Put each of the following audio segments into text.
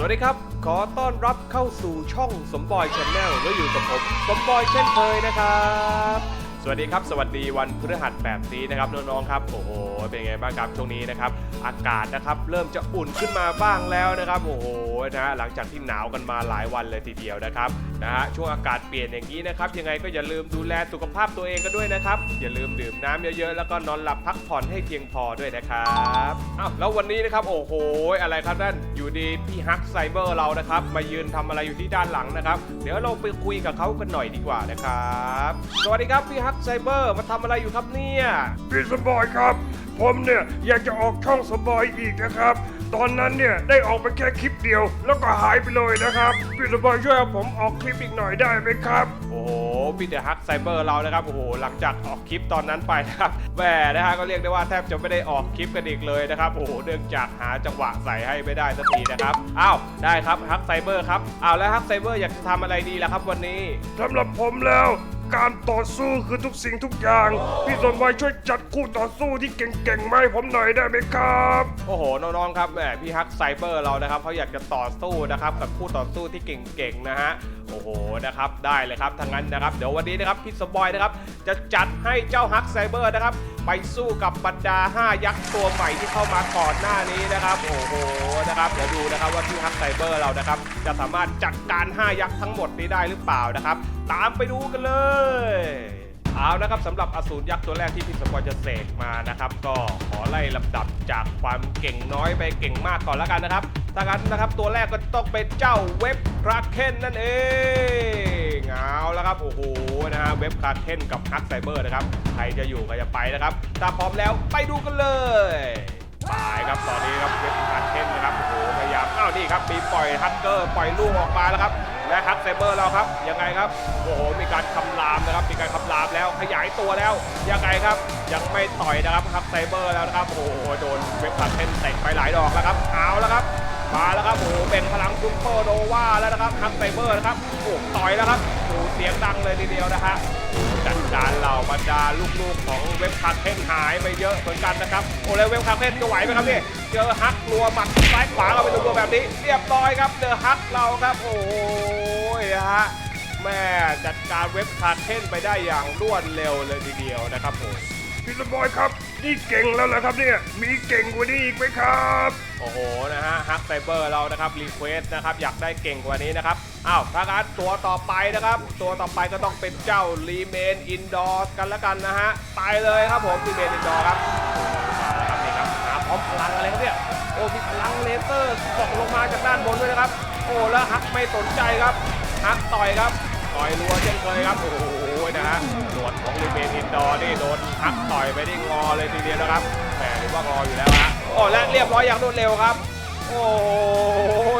สวัสดีครับ ขอต้อนรับเข้าสู่ช่องสมบอยชาแนลแล้วอยู่กับผม สมบอยเช่นเคยนะครับ สวัสดีครับ สวัสดีวันพฤหัสแบบนี้นะครับน้องๆครับ โอ้โห เป็นไงบ้างครับช่วงนี้นะครับ อากาศนะครับ เริ่มจะอุ่นขึ้นมาบ้างแล้วนะครับ โอ้โห นะฮะหลังจากที่หนาวกันมาหลายวันเลยทีเดียวนะครับนะฮะช่วงอากาศเปลี่ยนอย่างนี้นะครับยังไงก็อย่าลืมดูแลสุขภาพตัวเองกันด้วยนะครับอย่าลืมดื่มน้ำเยอะๆแล้วก็นอนหลับพักผ่อนให้เพียงพอด้วยนะครับอ้าวแล้ววันนี้นะครับโอ้โหอะไรครับนั่นอยู่ดีพี่ฮักไซเบอร์เรานะครับมายืนทำอะไรอยู่ที่ด้านหลังนะครับ เดี๋ยวเราไปคุยกับเขากันหน่อยดีกว่านะครับสวัสดีครับพี่ฮักไซเบอร์มาทำอะไรอยู่ครับเนี่ยพี่สบอยครับ ผมเนี่ยอยากจะออกช่องสบอยอีกนะครับ ตอนนั้นเนี่ยได้ออกไปแค่คลิปเดียว แล้วก็หายไปเลยนะครับ พี่สบอยช่วยเอาผมออกคลิปอีกหน่อยได้ไหมครับ โอ้โหพี่เดอะฮักไซเบอร์เรานะครับโอ้โหหลังจากออกคลิปตอนนั้นไปนะครับแหมนะฮะก็เรียกได้ว่าแทบจะไม่ได้ออกคลิปกันอีกเลยนะครับโอ้โหเนื่องจากหาจังหวะใส่ให้ไม่ได้สักทีนะครับอ้าวได้ครับฮักไซเบอร์ครับอ้าวแล้วฮักไซเบอร์อยากจะทำอะไรดีล่ะครับวันนี้ สำหรับผมแล้วการ ต่อสู้คือทุกสิ่งทุกอย่าง พี่สบอยช่วยจัดคู่ต่อสู้ที่เก่งๆมาให้ผมหน่อยได้ไหมครับ โอ้โห น้องๆ ครับแหมพี่ฮักไซเบอร์เรานะครับเขาอยากจะต่อสู้นะครับกับคู่ต่อสู้ที่เก่งๆ นะฮะ โอ้โห นะครับ ได้เลยครับทางนั้นนะครับ เดี๋ยววันนี้นะครับพี่สปอยนะครับ จะจัดให้เจ้าฮักไซเบอร์นะครับ ไปสู้กับบรรดา 5 ยักษ์ตัวใหม่ที่เข้ามาก่อนหน้านี้นะครับ โอ้โห นะครับ เดี๋ยวดูนะครับว่าพี่ฮักไซเบอร์เรานะครับ จะสามารถจัดการ 5 ยักษ์ทั้งหมดนี้ได้หรือเปล่านะครับ ตามไปดูกันเลยเอานะครับสำหรับอสูรยักษ์ตัวแรกที่พี่สปอยจะเสกมานะครับ ก็ขอไล่ลำดับจากความเก่งน้อยไปเก่งมากก่อนแล้วกันนะครับถ้างั้นนะครับตัวแรกก็ต้องเป็นเจ้าเว็บคราเคนนั่นเองเอาแล้วครับโอ้โหนะฮะเว็บคราเคนกับฮักไซเบอร์นะครับใครจะอยู่ใครจะไปนะครับถ้าพร้อมแล้วไปดูกันเลยไปครับตอนนี้ครับเว็บคราเคนนะครับโอ้โหพยายามอ้าวนี่ครับมีปล่อยฮักเกอร์ปล่อยลูกออกมาแล้วครับ และฮักไซเบอร์เราครับยังไงครับโอ้โหมีการคำรามนะครับมีการคำรามแล้วขยายตัวแล้วยังไงครับยังไม่ต่อยนะครับฮักไซเบอร์แล้วนะครับโอ้โหโดนเว็บพาเทนเตะไปหลายดอกแล้วครับเอาแล้วครับมาแล้วครับโอ้โหเป็นพลังซุปเปอร์โนวาแล้วนะครับฮักไซเบอร์นะครับโอ้ต่อยแล้วครับโอ้เสียงดังเลยทีเดียวนะฮะจัดการ บรรดาลูกๆของเว็บพาเทนหายไปเยอะเหมือนกันนะครับโอ้แล้วเว็บพาเทนจะไหวไหมครับเนี่ยเจอฮักรัวหมัดซ้ายขวาเราไปตัวแบบนี้ เรียบร้อยครับเดอฮักเราครับโอ้ยฮะแม่จัดการเว็บคาเคนไปได้อย่างรวดเร็วเลยทีเดียวนะครับผม พี่สบอยครับ นี่เก่งแล้วเหรอครับเนี่ย มีเก่งกว่านี้อีกไหมครับ โอ้โห นะฮะฮักไซเบอร์เรานะครับรีเควสนะครับ อยากได้เก่งกว่านี้นะครับ อ้าว ถ้างั้นตัวต่อไปนะครับ ตัวต่อไปก็ต้องเป็นเจ้ารีเมนอินดอร์กันแล้วกันนะฮะ ไปเลยครับผมรีเมนอินดอร์ครับมาแล้วครับนี่ครับหาพร้อมพลังอะไรครับเนี่ย โอ้ มีพลังเลเซอร์ตกลงมาจากด้านบนด้วยนะครับ โอ้ แล้วฮักไม่สนใจครับฮักต่อยครับ ต่อยรัวเช่นเคยครับ โอ้โห นะฮะหนวดของรีเมนอินดอร์นี่โดนพักต่อยไปได้งอเลยทีเดียวนะครับแหมหรือว่างออยู่แล้วฮะโอ้และเรียบร้อยอย่างรวดเร็วครับ โอ้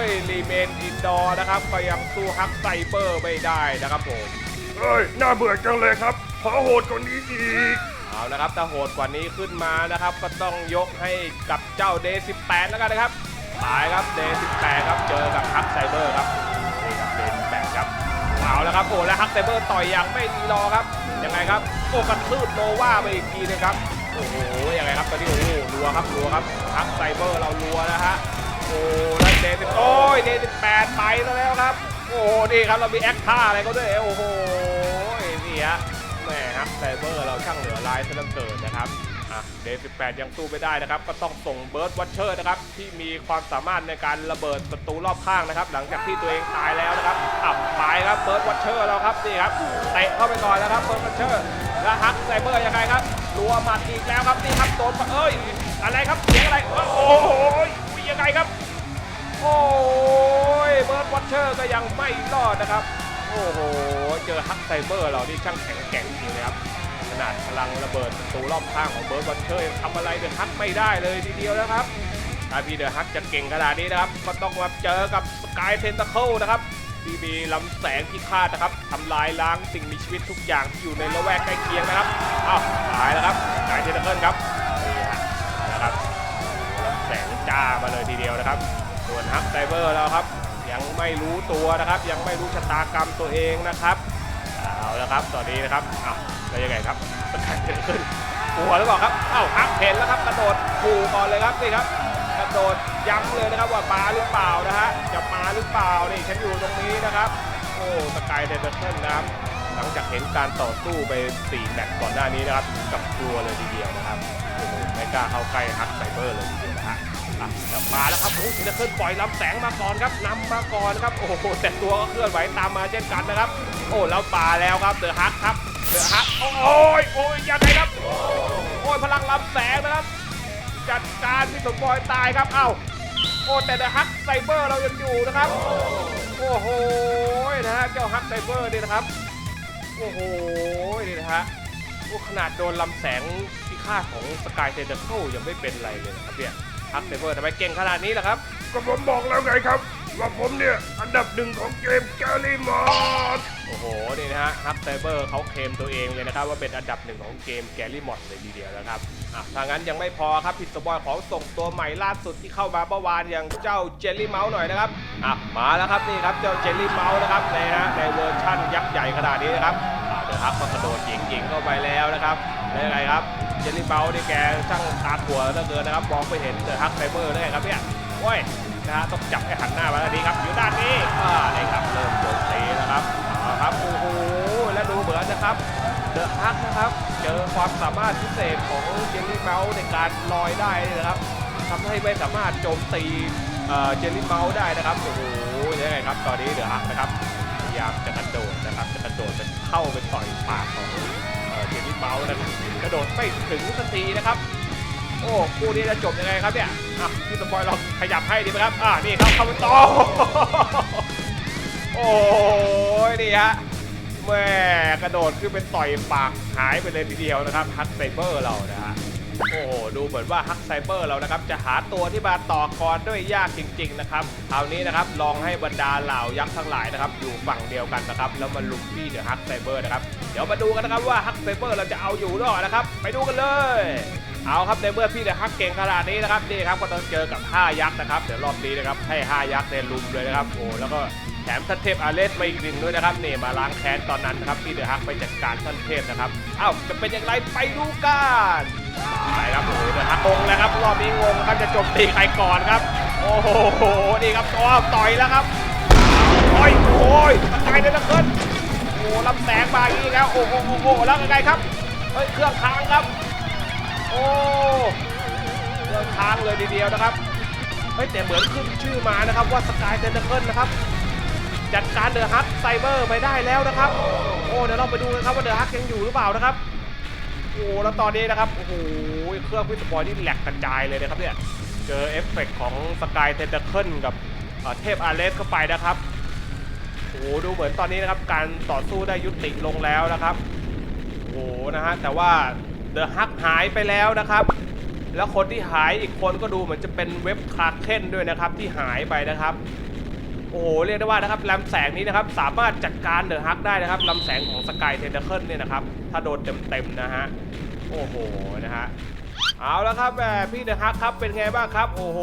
ยรีเมนอินดอร์นะครับก็ยังสู้ฮักไซเบอร์ไม่ได้นะครับผมเอ้ยน่าเบื่อจังเลยครับขอโหดกว่านี้อีกเอาละครับถ้าโหดกว่านี้ขึ้นมานะครับ ก็ต้องยกให้กับเจ้าเดย์18แล้วกันนะครับตายครับเดย์18ครับเจอกับฮักไซเบอร์ครับนี่ครับเดย์18ครับ เอาแล้วครับโอ้แล้วฮักไซเบอร์ต่อยอย่างไม่รีรอครับยังไงครับโอ้กระทืบโนว่าไปอีกทีเลยครับโอ้โหยังไงครับตอนนี้โอ้โหรัวครับรัวครับฮักไซเบอร์เรารัวนะฮะโอ้แล้วเดย์โอ้ยเดย์18ไปซะแล้วครับ โอ้นี่ครับเรามีแอคท่าอะไรก็ด้วยโอ้โหนี่ฮะแหมฮักไซเบอร์เราช่างเหลือลายซะเหลือเกินนะครับ อะเดย์18ยังสู้ไม่ได้นะครับ ก็ต้องส่งเบิร์ดวัชเชอร์นะครับ ที่มีความสามารถในการระเบิดศัตรูรอบข้างนะครับ หลังจากที่ตัวเองตายแล้วนะครับอับตายครับเบิร์ดวัชเชอร์เราครับนี่ครับเตะเข้าไปก่อนแล้วครับเบิร์ดวัชเชอร์แล้วฮักไซเบอร์ยังไงครับรัวหมัดอีกแล้วครับนี่ครับโดนเอ้ยอะไรครับเสียงอะไรโอ้โหยังไงครับ โอ้ยเบิร์ดวัชเชอร์ก็ยังไม่รอดนะครับโอ้โหเจอฮักไซเบอร์เรานี่ช่างแข็งแกร่งจริงเลยครับ นาดพลังระเบิดประตูรอบข้างของเบิร์ดวัชเชอร์ยังทำอะไรเดอะฮักไม่ได้เลยทีเดียวนะครับถ้าพี่เดอะฮักจะเก่งขนาดนี้นะครับ ก็ต้องมาเจอกับสกายเทนต c เคิลนะครับที่มีลำแสงที่คาดนะครับทำลายล้างสิ่งมีชีวิตทุกอย่างที่อยู่ในละแวกใกล้เคียงนะครับอ้าวตายแล้วครับสกายเทนต c เคิลครับนี่ฮะนะครับลำแสงจ้ามาเลยทีเดียวนะครับส่วนฮักไซเบอร์แล้วครับยังไม่รู้ตัวนะครับ ยังไม่รู้ชะตากรรมตัวเองนะครับ เอาละครับ ตอนนี้นะครับอ้าวแล้วยังไงครับสกัดเกิดขึ้นกลัวหรือเปล่าครับเอ้าฮักเห็นแล้วครับกระโดดขู่ก่อนเลยครับนี่ครับกระโดดย้ำเลยนะครับว่ามาหรือเปล่านะฮะจะมาหรือเปล่านี่ฉันอยู่ตรงนี้นะครับโอ้สกายเดนเทิลนะครับหลังจากเห็นการต่อสู้ไป4แมตช์ก่อนหน้านี้นะครับกับกลัวเลยทีเดียวนะครับไม่กล้าเข้าใกล้ฮักไซเบอร์เลยทีเดียวนะฮะ มาแล้วครับโอ้โหจะขึ้นปล่อยลำแสงมาก่อนครับนำมาก่อนครับโอ้โหแต่ตัวก็เคลื่อนไหวตามมาเช่นกันนะครับ โอ้แล้วมาแล้วครับเดือฮักครับเดือฮักโอ้ยโอ้ยยังไงครับโอ้ยพลังลำแสงนะครับ จัดการพี่สมบอยตายครับเอ้าโอ้แต่เดือฮักไซเบอร์เรายังอยู่นะครับโอ้โหนะฮะเจ้าฮักไซเบอร์นี่นะครับโอ้โหนี่นะฮะขนาดโดนลำแสงพิฆาของสกายเทนเดอร์เคิลยังไม่เป็นไรเลยนะครับเนี่ย ฮักไซเบอร์ทำไมเก่งขนาดนี้ล่ะครับ ก็ผมบอกแล้วไงครับ ว่าผมเนี่ย อันดับหนึ่งของเกมแกลิมอดโอ้โห นี่นะฮะฮักไซเบอร์เขาเคลมตัวเองเลยนะครับ ว่าเป็นอันดับหนึ่งของเกมแกลี่มอดเลยทีเดียวนะครับอะถ้างั้นยังไม่พอครับพิสบอยขอส่งตัวใหม่ล่าสุดที่เข้ามาเมื่อวานอย่างเจ้าเจลลี่เมาส์หน่อยนะครับอะมาแล้วครับนี่ครับเจ้าเจลลี่เมาส์นะครับในฮะในเวอร์ชั่นยักษ์ใหญ่ขนาดนี้นะครับอะเดอะฮักก็กระโดดยิงๆเข้าไปแล้วนะครับได้ไงครับ เจลลี่เมาส์นี่แกช่างตาถั่วเหลือเกินนะครับมองไปเห็นเดอะฮักไซเบอร์ได้ครับเนี่ยโอ้ยนะฮะต้องจับให้หันหน้ามาทางนี้ครับอยู่ด้านนี้อ่านี่ครับเริ่มโจมตีนะครับเอาครับโอ้โหและดูเหมือนนะครับเดอะฮักนะครับเจอความสามารถพิเศษของเจลลี่เมาส์ในการลอยได้นี่นะครับทำให้ไม่สามารถโจมตีเอ่อเจลลี่เมาส์ได้นะครับโอ้โหยังไงครับตอนนี้เดอะฮักนะครับพยายามจะกระโดดนะครับจะกระโดดเป็นเข้าไปต่อยปากของ เมาส์นะกระโดดไม่ถึงสักทีนะครับ โอ้คู่นี้จะจบยังไงครับเนี่ยอะพี่สปอยลองขยับให้ดีไหมครับอ่านี่ครับเข้าไปต่อโอ้ยนี่ฮะแม่กระโดดขึ้นเป็นต่อยปากหายไปเลยทีเดียวนะครับฮักไซเบอร์เรานะฮะโอ้โหดูเหมือนว่าฮักไซเบอร์เรานะครับจะหาตัวที่มาต่อกรด้วยยากจริง ๆ นะครับคราวนี้นะครับลองให้บรรดาเหล่ายักษ์ทั้งหลายนะครับอยู่ฝั่งเดียวกันนะครับแล้วมาลุมพี่เดอะฮักไซเบอร์นะครับ ดี๋ยวมาดูกันนะครับว่าฮักไซเบอร์เราจะเอาอยู่หรือเปล่านะครับ ไปดูกันเลย เอาครับในเมื่อพี่เดอะฮักเก่งขนาดนี้นะครับนี่ครับก็ต้องเจอกับ 5 ยักษ์นะครับเดี๋ยวรอบนี้นะครับให้ 5 ยักษ์เนี่ยลุมเลยนะครับโอ้แล้วก็แถมท่านเทพอาเลสมาอีกหนึ่งด้วยนะครับนี่มาล้างแค้นตอนนั้นนะครับพี่เดอะฮักไปจัดการท่านเทพนะครับเอ้าจะเป็นอย่างไรไปดูกันไปครับโอ้โหเดอะฮักงงแล้วครับรอบนี้งงครับจะจมตีใครก่อนครับ โอ้โหนี่ครับตัวต่อยแล้วครับโอ้ยโอ้ยตะกายเลยนะเกิน โอ้โหลำแสงมาอย่างนี้แล้วโอ้โหโอ้โหแล้วไงครับเฮ้ยเครื่องค้างครับ โอ้เครื่องค้างเลยทีเดียวนะครับเฮ้ยแต่เหมือนขึ้นชื่อมานะครับว่าสกายเทนเคิลนะครับ จัดการเดอะฮักไซเบอร์ไปได้แล้วนะครับ โอ้เดี๋ยวเราไปดูกันครับว่าเดอะฮักยังอยู่หรือเปล่านะครับโอ้แล้วตอนนี้นะครับโอ้โหเครื่องพิสปอยนี่แหลกกระจายเลยนะครับเนี่ยเจอเอฟเฟกต์ของสกายเทนเดอร์เคิลกับเอ่อเทพอาเลสเข้าไปนะครับ โอ้ดูเหมือนตอนนี้นะครับการต่อสู้ได้ยุติลงแล้วนะครับโอ้โหนะฮะแต่ว่าเดอะฮักหายไปแล้วนะครับ แล้วคนที่หายอีกคนก็ดูเหมือนจะเป็นเว็บคลาเคนด้วยนะครับที่หายไปนะครับโอ้โหเรียกได้ว่านะครับลำแสงนี้นะครับสามารถจัดการเดอะฮักได้นะครับลำแสงของสกายเทนเคิลเนี่ยนะครับถ้าโดนเต็มๆนะฮะโอ้โหนะฮะเอาแล้วครับแหมพี่เดอะฮักครับเป็นไงบ้างครับ โอ้โห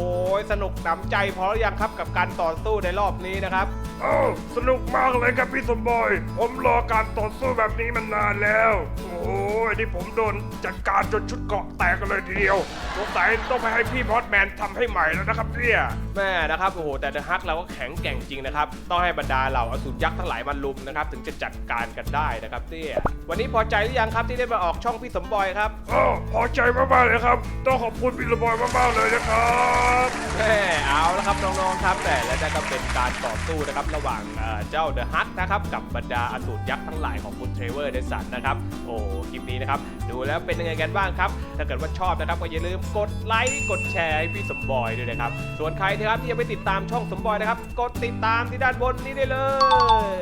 สนุกหนำใจพอหรือยังครับกับการต่อสู้ในรอบนี้นะครับ โอ้สนุกมากเลยครับพี่สมบอยผมรอการต่อสู้แบบนี้มานานแล้ว โอ้ยนี่ผมโดนจัดการจนชุดเกราะแตกกันเลยทีเดียวสงสัยต้องไปให้พี่พอดแมนทำให้ใหม่แล้วนะครับเนี่ยแม่นะครับโอ้โหแต่เดอะฮักเราก็แข็งแกร่งจริงนะครับต้องให้บรรดาเหล่าอสูรยักษ์ทั้งหลายมาลุมนะครับถึงจะจัดการกันได้นะครับเนี่ยวันนี้พอใจหรือยังครับที่ได้มาออกช่องพี่สมบอยครับ โอ้พอใจมากๆเลยครับ ต้องขอบคุณพี่สมบอยมากๆเลยนะครับ แม่เอาแล้วครับน้องๆครับ แต่และนั่นก็เป็นการต่อสู้นะครับระหว่างเจ้าเดอะฮักนะครับกับบรรดาอสูรยักษ์ทั้งหลายของคุณเทรเวอร์เดสันนะครับโอ้คลิปนี้นะครับดูแล้วเป็นยังไงกันบ้างครับ ถ้าเกิดว่าชอบนะครับก็อย่าลืมกดไลค์กดแชร์ให้พี่สมบอยด้วยนะครับส่วนใครนะครับที่ยังไม่ติดตามช่องสมบอยนะครับกดติดตามที่ด้านบนนี้ได้เลย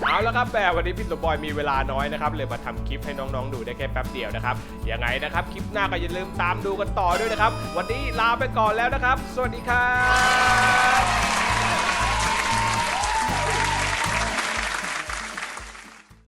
เอาล้วครับแบบวันนี้พี่สมบอยมีเวลาน้อยนะครับเลยมาทำคลิปให้น้องๆดูได้แค่แป๊บเดียวนะครับยังไงนะครับคลิปหน้าก็อย่าลืมตามดูกันต่อด้วยนะครับ วันนี้ลาไปก่อนแล้วนะครับ สวัสดีครับ